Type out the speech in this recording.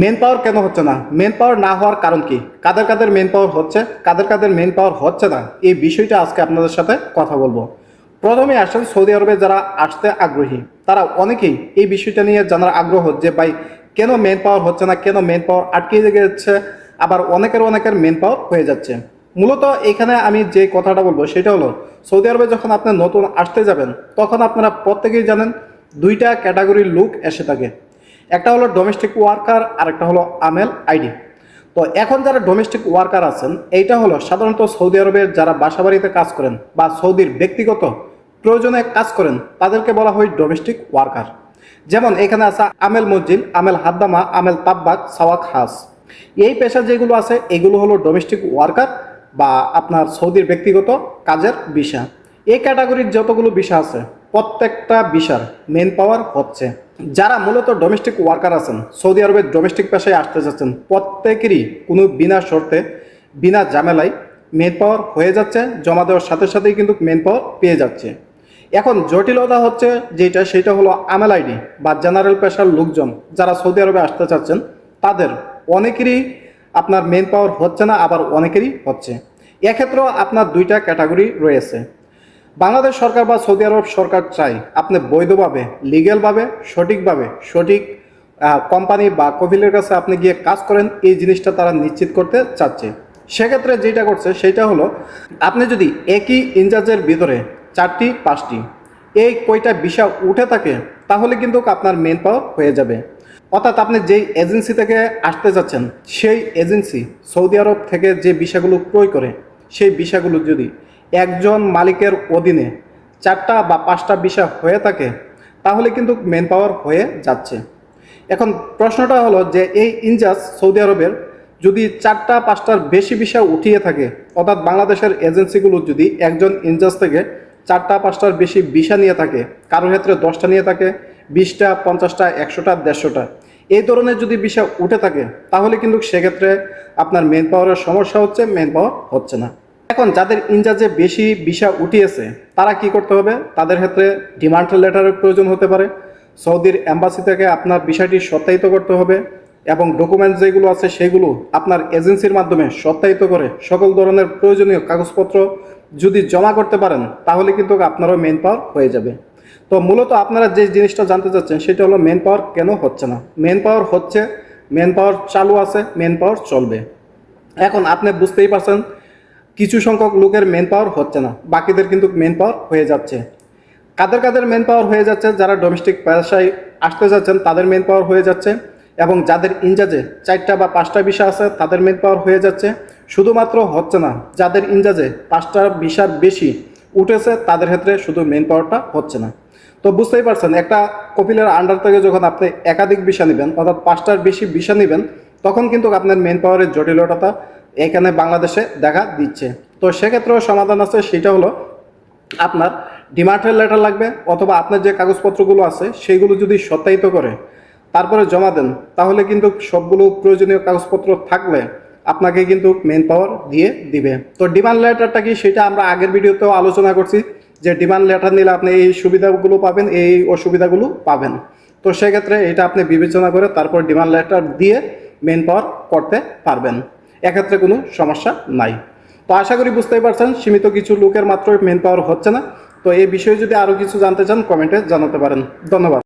Main পাওয়ার কেন হচ্ছে না? মেন পাওয়ার না হওয়ার কারণ কি? কাদের কাদের মেন পাওয়ার হচ্ছে? কাদের কাদের মেন পাওয়ার হচ্ছে না? এই বিষয়টা আজকে আপনাদের সাথে কথা বলব। প্রথমে আসেন সৌদি আরবে যারা আসতে আগ্রহী। তারা অনেকেই এই বিষয়টা নিয়ে জানার আগ্রহ যে, ভাই, কেন মেন পাওয়ার হচ্ছে না? কেন মেন পাওয়ার আটকে যাচ্ছে আবার অনেকের অনেকের মেন পাওয়ার হয়ে যাচ্ছে। মূলত এখানে আমি যে কথাটা বলব সেটা হলো, সৌদি আরবে যখন আপনি নতুন আসতে যাবেন, তখন আপনারা প্রত্যেকেই জানেন দুইটা ক্যাটাগরির লোক এসে থাকে। একটা হলো ডোমেস্টিক ওয়ার্কার আর একটা হলো আমেল আইডি তো এখন যারা ডোমেস্টিক ওয়ার্কার আছেন, এইটা হলো সাধারণত সৌদি আরবের যারা বাসাবাড়িতে কাজ করেন বা সৌদির ব্যক্তিগত প্রয়োজনে কাজ করেন, তাদেরকে বলা হয় ডোমেস্টিক ওয়ার্কার যেমন এখানে আছে আমেল মসজিদ আমেল হাদ্দামা আমেল তাব্বাক সাওয়াক হাস। এই পেশা যেগুলো আছে, এগুলো হলো ডোমেস্টিক ওয়ার্কার বা আপনার সৌদির ব্যক্তিগত কাজের বিষয়। এই ক্যাটাগরির যতগুলো বিষয় আছে, প্রত্যেকটা বিষয় মেন পাওয়ার হচ্ছে। যারা মূলত ডোমেস্টিক ওয়ার্কার আছেন, সৌদি আরবের ডোমেস্টিক পেশায় আসতে যাচ্ছেন, প্রত্যেকেরই কোনো বিনা শর্তে, বিনা ঝামেলায় মেন পাওয়ার হয়ে যাচ্ছে, জমা দেওয়ার সাথে সাথেই কিন্তু মেন পাওয়ার পেয়ে যাচ্ছে। এখন জটিলতা হচ্ছে যেটা, সেটা হলো আমেল আইডি বা জেনারেল পেশার লোকজন যারা সৌদি আরবে আসতে চাচ্ছেন, তাদের অনেকেরই আপনার মেন পাওয়ার হচ্ছে না, আবার অনেকেরই হচ্ছে। এক্ষেত্রেও আপনার দুইটা ক্যাটাগরি রয়েছে। বাংলাদেশ সরকার বা সৌদি আরব সরকার চাই আপনি বৈধভাবে লিগ্যালভাবে সঠিকভাবে, সঠিক কোম্পানি বা কফিলের কাছে আপনি গিয়ে কাজ করেন, এই জিনিসটা তারা নিশ্চিত করতে চাচ্ছে। সেক্ষেত্রে যেটা করছে, সেটা হলো আপনি যদি একই ইনচার্জের ভিতরে চারটি, পাঁচটি, এই কয়টা বিষয় উঠে থাকে, তাহলে কিন্তু আপনার মেন পাওয়ার হয়ে যাবে। অর্থাৎ আপনি যেই এজেন্সি থেকে আসতে যাচ্ছেন, সেই এজেন্সি সৌদি আরব থেকে যে বিষয়গুলো ক্রয় করে সেই বিষয়গুলো যদি একজন মালিকের অধীনে চারটা বা পাঁচটা বিষয় হয়ে থাকে, তাহলে কিন্তু মেন পাওয়ার হয়ে যাচ্ছে। এখন প্রশ্নটা হলো যে এই ইনজাজ সৌদি আরবের যদি চারটা, পাঁচটার বেশি বিষয় উঠিয়ে থাকে, অর্থাৎ বাংলাদেশের এজেন্সিগুলো যদি একজন ইনজাজ থেকে চারটা, পাঁচটার বেশি বিষা নিয়ে থাকে কারোর ক্ষেত্রে দশটা নিয়ে থাকে, বিশটা, পঞ্চাশটা, একশোটা, দেড়শোটা, এই ধরনের যদি বিষয় উঠে থাকে, তাহলে কিন্তু সেক্ষেত্রে আপনার মেন পাওয়ারের সমস্যা হচ্ছে মেন পাওয়ার হচ্ছে না। এখন যাদের ইনচার্জে বেশি বিষয় উঠিয়েছে, তারা কি করতে হবে? তাদের ক্ষেত্রে ডিমান্ড লেটারের প্রয়োজন হতে পারে। সৌদির অ্যাম্বাসি থেকে আপনার বিষয়টি সত্যায়িত করতে হবে এবং ডকুমেন্টস যেগুলো আছে সেগুলো আপনার এজেন্সির মাধ্যমে সত্যায়িত করে সকল ধরনের প্রয়োজনীয় কাগজপত্র যদি জমা করতে পারেন, তাহলে কিন্তু আপনারও মেন পাওয়ার হয়ে যাবে। তো মূলত আপনারা যে জিনিসটা জানতে চাচ্ছেন, সেটা হলো মেন পাওয়ার কেন হচ্ছে না? মেন পাওয়ার হচ্ছে মেন পাওয়ার চালু আছে মেন পাওয়ার চলবে। এখন আপনি বুঝতেই পারছেন কিছু সংখ্যক লোকের মেন পাওয়ার হচ্ছে না। বাকিদের কিন্তু মেন পাওয়ার হয়ে যাচ্ছে। কাদের কাদের মেন পাওয়ার হয়ে যাচ্ছে? যারা ডোমেস্টিক পেশায় আসতে যাচ্ছেন, তাদের মেন পাওয়ার হয়ে যাচ্ছে। এবং যাদের ইনজাজে চারটা বা পাঁচটা বিষয় আছে, তাদের মেন পাওয়ার হয়ে যাচ্ছে। শুধুমাত্র হচ্ছে না, যাদের ইনজাজে পাঁচটা বিষার বেশি উঠেছে, তাদের ক্ষেত্রে শুধু মেন পাওয়ারটা হচ্ছে না। তো বুঝতেই পারছেন, একটা কপিলের আন্ডার থেকে যখন আপনি একাধিক বিষয় নেবেন, অর্থাৎ পাঁচটার বেশি বিষয় নেবেন, তখন কিন্তু আপনার মেন পাওয়ারের জটিলতাটা এখানে বাংলাদেশে দেখা দিচ্ছে। তো সেক্ষেত্রেও সমাধান আছে, সেটা হলো আপনার ডিমার্টের লেটার লাগবে অথবা আপনার যে কাগজপত্রগুলো আছে সেইগুলো যদি সত্যায়িত করে, তারপরে জমা দেন, তাহলে কিন্তু সবগুলো প্রয়োজনীয় কাগজপত্র থাকলে আপনাকে কিন্তু মেন পাওয়ার দিয়ে দিবে। তো ডিমান্ড লেটারটা কি সেটা আমরা আগের ভিডিওতেও আলোচনা করছি, যে ডিমান্ড লেটার নিলে আপনি এই সুবিধাগুলো পাবেন, এই অসুবিধাগুলো পাবেন। তো সেক্ষেত্রে এটা আপনি বিবেচনা করে তারপর ডিমান্ড লেটার দিয়ে মেন পাওয়ার করতে পারবেন। এক্ষেত্রে কোনো সমস্যা নাই। তো আশা করি বুঝতেই পারছেন, সীমিত কিছু লোকের মাত্র মেন পাওয়ার হচ্ছে না। তো এই বিষয়ে যদি আরও কিছু জানতে চান কমেন্টে জানাতে পারেন। ধন্যবাদ।